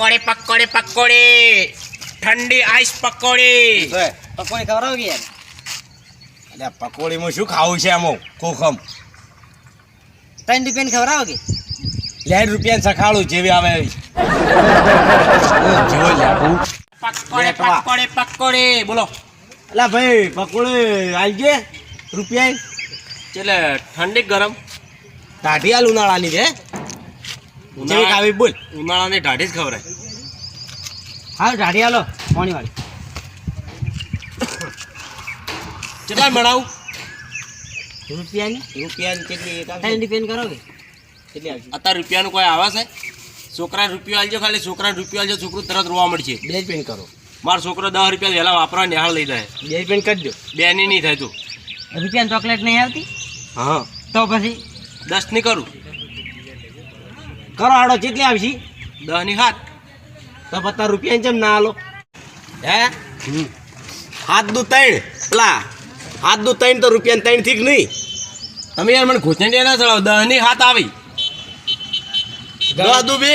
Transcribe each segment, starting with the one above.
પકોડે પકોડે પકોડે. ઠંડી આઈસ પકોડી. પકોડી ખવડાવો કે એટલે પકોડી પકોડીમાં શું ખાવું છે આમાં? કોખમ ત્રણ રૂપિયાની ખવડાવો કે લેડ રૂપિયા સખાળું જેવી આવે. જેવો લાગુ. પકોડે. પકોડે પકોડે. બોલો. અલા ભાઈ પકોડી આવી ગયે? રૂપિયા એટલે ઠંડી ગરમ. દાઢી હાલ ઉનાળાની છે? જેવી ખાવી બોલ. ઉનાળાની ઢાઢી જ ખવરાય. હા ઢાઢી હાલો પાણી વાળી. કેટલા બનાવું રૂપિયાની? રૂપિયાની કેટલી? ત્રણ રૂપિયાની કરો કે. કેટલી આવશે? અત્યારે રૂપિયાનું કોઈ આવે છે? છોકરા રૂપિયા આલજો ખાલી છોકરા રૂપિયા આલજો છોકરું તરત રોવા મળશે. બે પેન કરો. મારો છોકરો દસ રૂપિયા વહેલા વાપરવા નિહાળ લઈ જાય. બે પેન કરજો બેની નહીં થાય તું. રૂપિયાની ચોકલેટ નહીં આવતી? હા. તો પછી? દસની કરું. કરો આડો કેટલી આવશી? દહની હાથ. તો પત્તા રૂપિયા જેમ ના હાલો હે? હાથ દુ ત્રણ. પેલા હાથ દુ ત્રણ તો રૂપિયા ત્રણથી નહીં. તમે યાર મને ઘૂંચણી ના ચડાવો. દહની હાથ આવી. દહ દુ બે.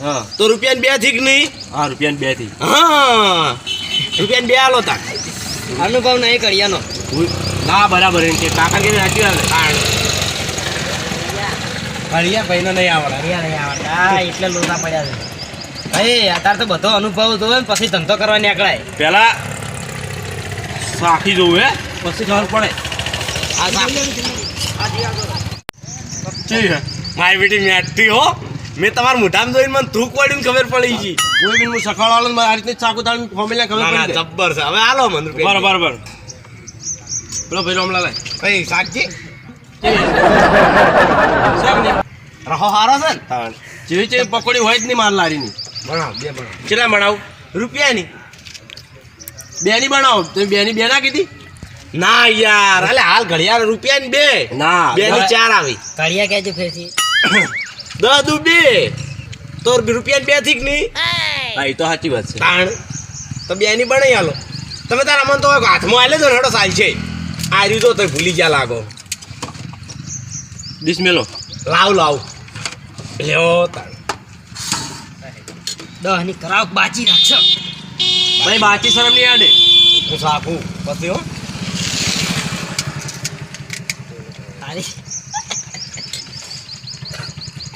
હા. તો રૂપિયા બેથી નહીં? હા રૂપિયા બેથી હા. રૂપિયા બે હાલો તા અનુભવ નહીં કરિયાનો ના બરાબર એમ છે કાકા કે સાચી આવે હરિયા ભાઈ નો નહીં આવડે. નહીં આવડતા એટલે લોટા પડ્યા છે. ભાઈ અત્યારે તો બધો અનુભવ જોવે ને પછી ધંધો કરવા નીકળાય. પેલા સાખી જોવું હે. પછી ખબર પડે. આ સા- ચી હે? મારી બેટી મેટતી હો. મેં તમારા મોઢામાં જોઈને મને થૂક પડીને ખબર પડી છે કોઈ બી હું સખાવાળો આ રીતે ચાકુ તાળી ફોમિલા ખબર પડી જબ્બર છે. હવે હાલો મને બરાબર બરાબર. પેલો ભાઈ રોમલા ભાઈ સાચી? રહો હારો છે ને જેવી પકોડી હોય જ નહીં માલ લારીની બનાવ બે બનાવ કેટલા બનાવું રૂપિયાની બે ની બનાવો તમે બે ની બે ના કીધી ના યાર અલે હાલ ઘડિયાળ રૂપિયાની બે ના બે ની ચાર આવી કરિયા કહેજો ફેરથી દસ બે તો રૂપિયા બેથી નહીં એ તો સાચી વાત છે તાણ તો બે ની બનાવી હાલો તમે તારા મન તો હાથમાં આલે તો ને હેડો સાલ છે આ રહ્યું તો ભૂલી ગયા લાગો મેલો લાવ લાવ લ્યો તાણ દહની કરાવ બાચી રાખશો ભાઈ બાચી શરમ નહીં આડે હું સાકું પછી હો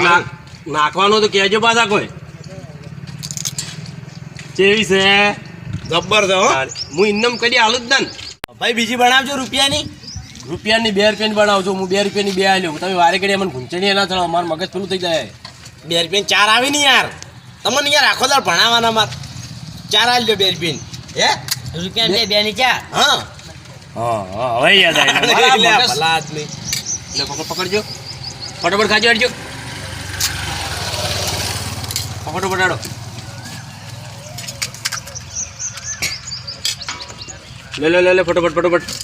ના નાખવાનું તો કહેજો પાછા કોઈ કેવી છે જબ્બર છે હો હું ઇન્નમ કરી આલું જ ના ભાઈ બીજી બનાવજો રૂપિયાની રૂપિયાની બે રૂપિયાની બનાવજો હું બે રૂપિયાની બે આલ્યો. તમે વારે ઘડી મને ઘૂંચણી ના ચડાવો મારું મગજ પેલું થઈ જાય. બે રૂપિયાની ચાર આવી ને યાર. તમને યાર આખો દાર ભણાવવાના માર. ચાર આલજો બે રૂપિયા હે? રૂપિયા બે બે ની ચાર? હા. હા હા હવે યાદ આવી ભલા આદમી. એટલે પકડ પકડજો. ફટોફટ ખાજો અડજો. ફટોફટ પટાડો લે લે લે લે ફટોફટ ફટોફટ.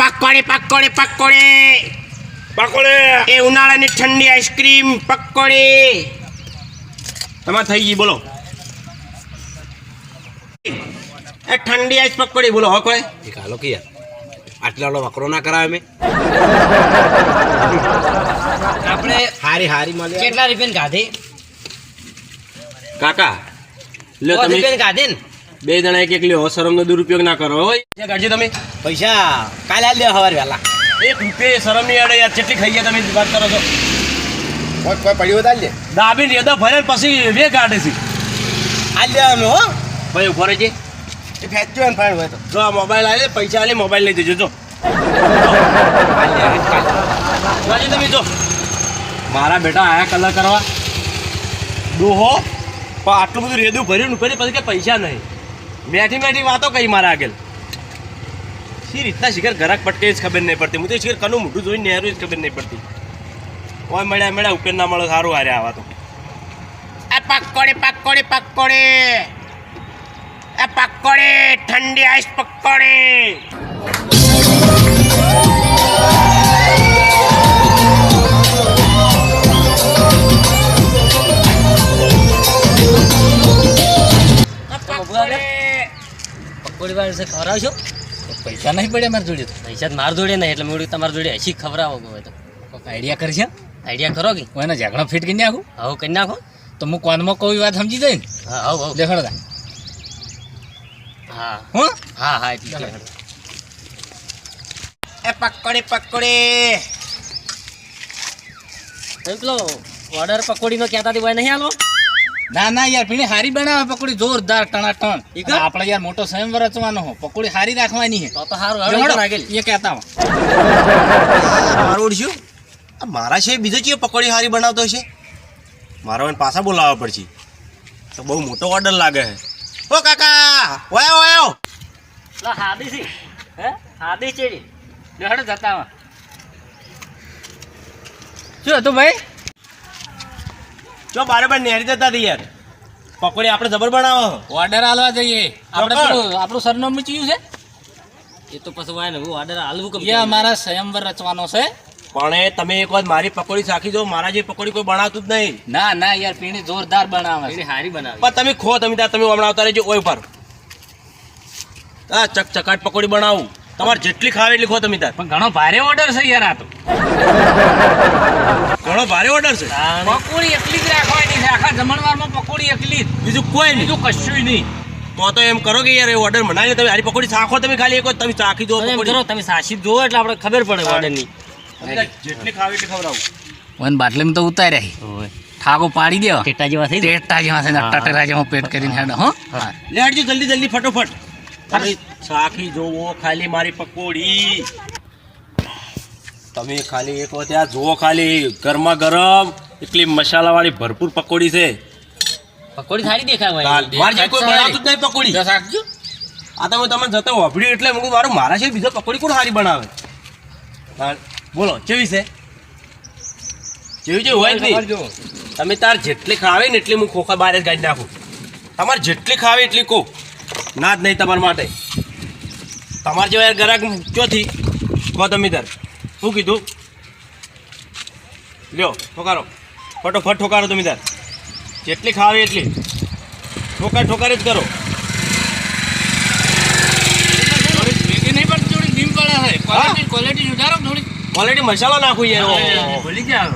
પકોડે પકોડી પકોડે. પકોડી. એ ઉનાળાની ઠંડી આઈસ્ક્રીમ પકોડે. તમારે થઈ ગઈ બોલો. એ ઠંડી આઈસ પકોડી બોલો હો કોઈ. એક હાલો કે યાર આટલા વાળો વકરો ના કરાવે મેં. આપણે હારી હારી મળે. કેટલા રૂપિયા ગાધી? કાકા લો તમે રૂપિયા ગાધી ને બે જણા એક એક લ્યો શરમનો દુરુપયોગ ના કરો હોય. કાઢજો તમે. પૈસા કાલે આલ દે સવારે વહેલા. એક રૂપિયા શરમ નહીં અડે યાર કેટલી ખાઈ ગયા તમે વાત કરો છો. કોઈ કોઈ પડ્યું વધાર લે દાબીને એદા ભરે પછી વે કાઢે છે. આ દે અમે હો. ભાઈ ઊભો રહેજે. એ ફેંચજો ને ફાઈન હોય તો. જો આ મોબાઈલ આવે પૈસા આલે મોબાઈલ લઈ દેજો જો. તમે જો. મારા બેટા આયા કલર કરવા. ડોહો. પણ આટલું બધું રેદું ભર્યું ને પછી કે પૈસા નહીં. બેઠી બેઠી વાતો કઈ મારા આગળ. શી રીતના શિખર ઘરાક પટકે જ ખબર નહીં પડતી. હું તો શિખર કનું મોઢું જોઈને નહેરું જ ખબર નહીં પડતી. ઓય મળ્યા મળ્યા ઉપેર ના મળો, સારું હારે આવા તો. આ પકોડે પકોડે પકોડે. આ પકોડે, ઠંડી આઈસ પકોડે. વાળા વિશે ખવડાવશો? પૈસા નહીં પડ્યા મારી જોડે પૈસા મારા જોડે નહીં એટલે મેં તમારા જોડે હસી ખવડાવો હોય તો. આઈડિયા કરશે આઈડિયા કરો કે? હું એનો ઝાકડો ફિટ કરી નાખું? હવે કરી નાખો. તો હું કોનમાં કોઈ વાત સમજી જાય ને? હા હવ દેખાડો હા હા. હું? હા હા એટલે એ પકોડી પકોડી. પેલો ઓર્ડર પકોડીનો કહેતા હતી ભાઈ નહીં આલો ના ના યાર પીણી હારી બનાવે પકોડી જોરદાર ટણાટણ? આપણે યાર મોટો સેમ રચવાનો હો. પકોડી હારી રાખવાની હે તો તો હારું હારું એ કહેતા મારું ઓળખ્યું? મારા છે બીજો ચિયો પકોડી હારી બનાવતો છે. મારો એને પાછા બોલાવવા પડશે. તો બહુ મોટો ઓર્ડર લાગે છે. ઓ કાકા ઓયો ઓયો. લા હાદી સી હે? હાદી ચેડી દેખાડો જતા શું હતું ભાઈ? જો બારે બાર નેરી જતા હતી યાર. પકોડી આપણે જબર બનાવો. ઓર્ડર આલવા જઈએ. આપણે આપણું સરનામું ચીયું છે? એ તો પછી વાય ને હું ઓર્ડર હાલવું કમ એ અમારા સ્વયંવર રચવાનો છે. પણ એ તમે એક વાર મારી પકોડી ચાખી જો મારા જે પકોડી કોઈ બનાવતું જ નહીં. ના ના યાર પીણી જોરદાર બનાવે પીણી હારી બનાવે. પણ તમે ખો તમે ત્યાં તમે હમણાં આવતા રહેજો ઓય પર હા ચક ચકાટ પકોડી બનાવું. તમારે જેટલી ખાવે એટલી ખો તમે તાર. પણ ઘણો ભારે ઓર્ડર છે યાર આ તો. ઘણો ભારે ઓર્ડર છે. પકોડી એકલી જ રાખવાની છે. આખા જમણવારમાં પકોડી એકલી જ. બીજું કોઈ નહીં. બીજું કશું નહીં. તો તો એમ કરો કે યાર એ ઓર્ડર મનાવી તમે હારી પકોડી ચાખો તમે ખાલી એક તમે ચાખી દો કરો તમે સાસી જોવો એટલે આપણે ખબર પડે ઓર્ડરની જેટલી ખાવે એટલી ખવડાવું. વન બાટલીમાં તો ઉતાર્યા ઠાકો પાડી દેવા ટેટા જેવા થઈ ટેટા જેવા થઈ ને જેવા પેટ કરીને હેડ હો. લે હટજો જલ્દી જલ્દી ફટોફટ. તમે સાખી જોવો ખાલી મારી પકોડી. તમે ખાલી એક વાર ત્યાં જુઓ ખાલી. ગરમા ગરમ એટલી મસાલાવાળી ભરપૂર પકોડી છે. પકોડી સારી દેખાય મારે જે કોઈ બનાવતું જ નહીં પકોડી. આ તમે તમે જતા વાપર્યું એટલે મૂકું મારું મારા છે બીજો પકોડી કોણ સારી બનાવે? બોલો કેવી છે? જેવી જેવી હોય જ. નહીં તમે તાર જેટલી ખાવે ને એટલી હું ખોખા બહાર જ કાઢી નાખું. તમારે જેટલી ખાવે એટલી કહું. ના જ નહીં તમારા માટે. તમારે જેવા ગ્રાહક ચોથી કહો તમે શું કીધું? લ્યો ઠોકારો. ફટોફટ ઠોકારો તમે તાર જેટલી ખાવે એટલી. ઠોકાર ઠોકાર જ કરો. ક્વોલિટી મસાલો નાખું યાર. ભૂલી ગયા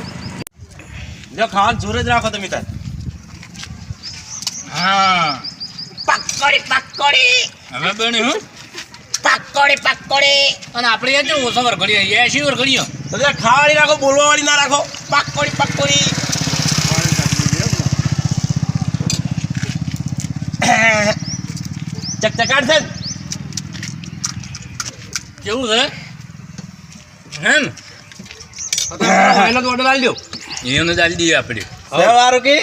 જો ખાવાનું જોર જ રાખો તમે તાર હા. પકોડી પાકોડી. હવે બની હું? પાકોડી પકોડી. અને આપણે યાર જો ઓછો વર ઘડીએ એસી વર ઘડીઓ તમે તાર ખાવાળી રાખો બોલવા વાળી ના રાખો. પાકોડી પાકોડી. ચકચકાટ છે ને? કેવું છે? હે પહેલો તો order આલી દો. એને ચાલી દઈએ આપણે. હવે વારો કે?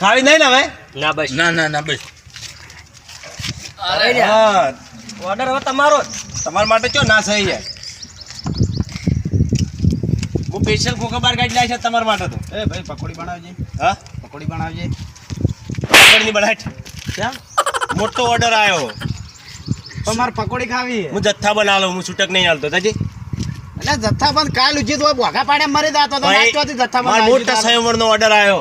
ખાવી નહીં ને હવે? ના બસ. ના ના ના બસ. હા. ઓર્ડર હવે તમારો તમારા માટે ચો ના સહી યાર હું સ્પેશિયલ ખોખા બાર કાઢી લાવી છે તમારા માટે તો. એ ભાઈ પકોડી બનાવજે. હા? પકોડી બનાવજે. પકોડીની બનાટ કેમ મોટો ઓર્ડર આવ્યો પણ મારે પકોડી ખાવી હું જથ્થા બનાવો હું છૂટક નહીં હાલતો. તાજી એટલે જથ્થા બંધ કાલ ઉજી તો ભોગા પાડે મરી જતો તો નાચવાથી જથ્થા મારે બંધ મોટા સયવણનો ઓર્ડર આવ્યો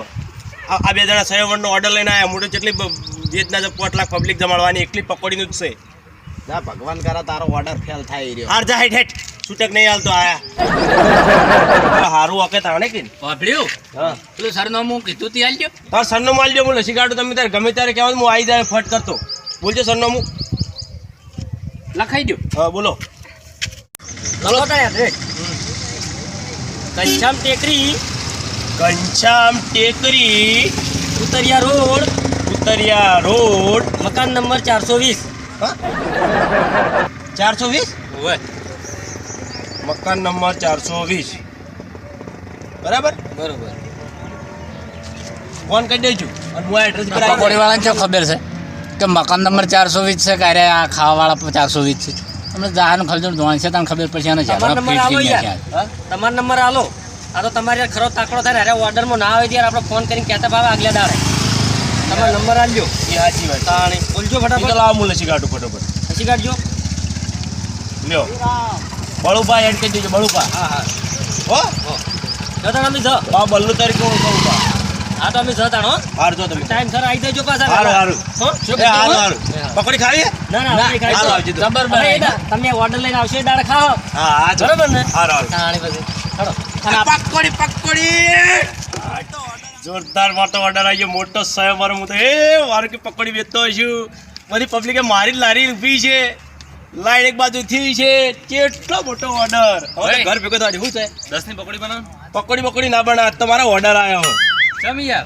આ આ બે જણા સયવણનો ઓર્ડર લઈને આવ્યા મોટો જેટલી વેચના પાંચ લાખ પબ્લિક જમાડવાની એકલી પકોડીનું જ છે. જા ભગવાન કરા તારો ઓર્ડર ફેલ થાય રહ્યો. હાર જા હેઠ હેઠ. છૂટક નહીં હાલતો આયા. હારું ઓકે તાણે કે વાપર્યું હા. પેલું સરનામું કીધું તી આલજો તાર સરનો માલજો હું લસી કાઢું તમે ત્યારે ગમે ત્યારે કહેવાનું હું આવી જાય ફટ કરતો. બોલજો સરનામું. લખાઈ દો હા બોલો. ચલો તારે. ઘનશ્યામ ટેકરી. કંચામ ટેકરી. ઉતરિયા રોડ. ઉતરિયા રોડ. મકાન નંબર ચારસો વીસ. ચારસો વીસ? મકાન નંબર ચારસો વીસ. બરાબર? બરોબર. ફોન કરી દેજો. અને હું એડ્રેસ પર આવી શું ખબર છે? કે મકાન નંબર ચારસો વીસ છે ક્યારે આ ખાવાવાળા ચારસો વીસ છે? તમને જહાનું ખર્ચો ધોણ છે ખબર પડશે અને તમારો નંબર આલો યાર? તમારો નંબર આલો. આ તો તમારે ખરો તાકડો થાય ને અરે ઓર્ડરમાં ના આવે ત્યારે આપણે ફોન કરીને કહેતા ભાવે આગલા દાડે. તમારો નંબર આપજો. એ સાચી વાત. તાણે. બોલજો ફટાફટ. લાવો હું લસી કાઢું ફટોફટ. હસી કાઢજો. લ્યો. બળુપા એડ કરી દેજો બળુપા. હા હા. હો? જો તાણ અમે જ. બા બલ્લુ તરીકે હું કહું બા. હા તો અમે જ તાણ હાર જો તમે. ટાઈમ સર આવી દેજો પાછા. હારું હારું. હો? એ હારું હારું. પકડી ખાવી? ના ના પકડી ખાઈ હારું આવજો. જબર તમે ઓર્ડર લઈને આવશો દાળ ખાઓ. હા હા બરાબર ને? હારું હારું. તાણે પછી. ચલો અને આપ- તો પકોડી જોરદાર મોટો ઓર્ડર આવી ગયો મોટો સયો મારો હું તો એ મારું કે પકોડી વેચતો છું. બધી પબ્લિકે મારી લારી ઊભી છે. લાઈટ એક બાજુ થી છે. કેટલો મોટો ઓર્ડર હવે ઘર ભેગો થવા શું છે? દસની પકોડી બનાવ. પકોડી પકોડી ના બના તમારો ઓર્ડર આવ્યો કેમ યાર.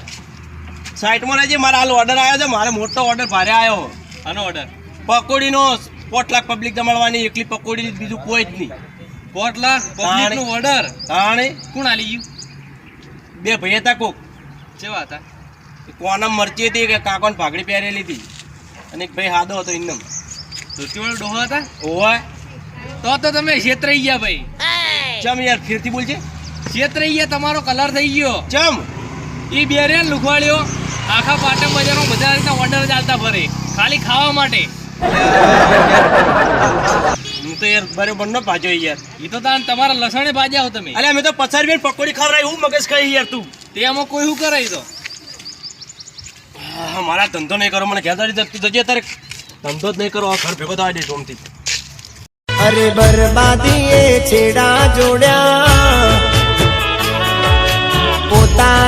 સાઈટમાં રહેજે. મારા હાલ ઓર્ડર આવ્યો છે. મારે મોટો ઓર્ડર ભારે આવ્યો આનો ઓર્ડર પકોડીનો પોટ લાખ પબ્લિક જમાડવાની. એકલી પકોડી બીજું કોઈ જ નહીં. પોટ લાખ પબ્લિકનો ઓર્ડર તાણે. કોણ આલી ગયું? બે ભાઈ હતા કોક. કેવા હતા? કોનમ મરચી હતી કે કાકોને પાઘડી પહેરેલી હતી અને એક ભાઈ હાદો હતો ઇન્નમ ધોતીવાળો ડોહો હતા? ઓય તો તો તમે છેતરાઈ ગયા ભાઈ. ચમ યાર ફેરથી બોલજે. છેતરાઈ ગયા તમારો કલર થઈ ગયો. ચમ. એ બેરે લુખવાડ્યો આખા પાટણ બજારમાં બધા રીતના ઓર્ડર ચાલતા ફરે ખાલી ખાવા માટે. હું તો યાર બરોબર નો પાછો યાર. એ તો તાન તમારા લસણે ભાજ્યા હો તમે. અરે અમે તો પચાસ બેન પકોડી ખવડાવી હું મગજ ખાઈ યાર તું. તે કોઈ શું કરે તો? મારા ધંધો નહીં કરો, મને કહેતા તું જજે અત્યારે ધંધો જ નહીં કરો, આ ઘર ભેગો થવા દે સોમથી. અરે બરબાદીએ છેડા જોડ્યા. પોતાના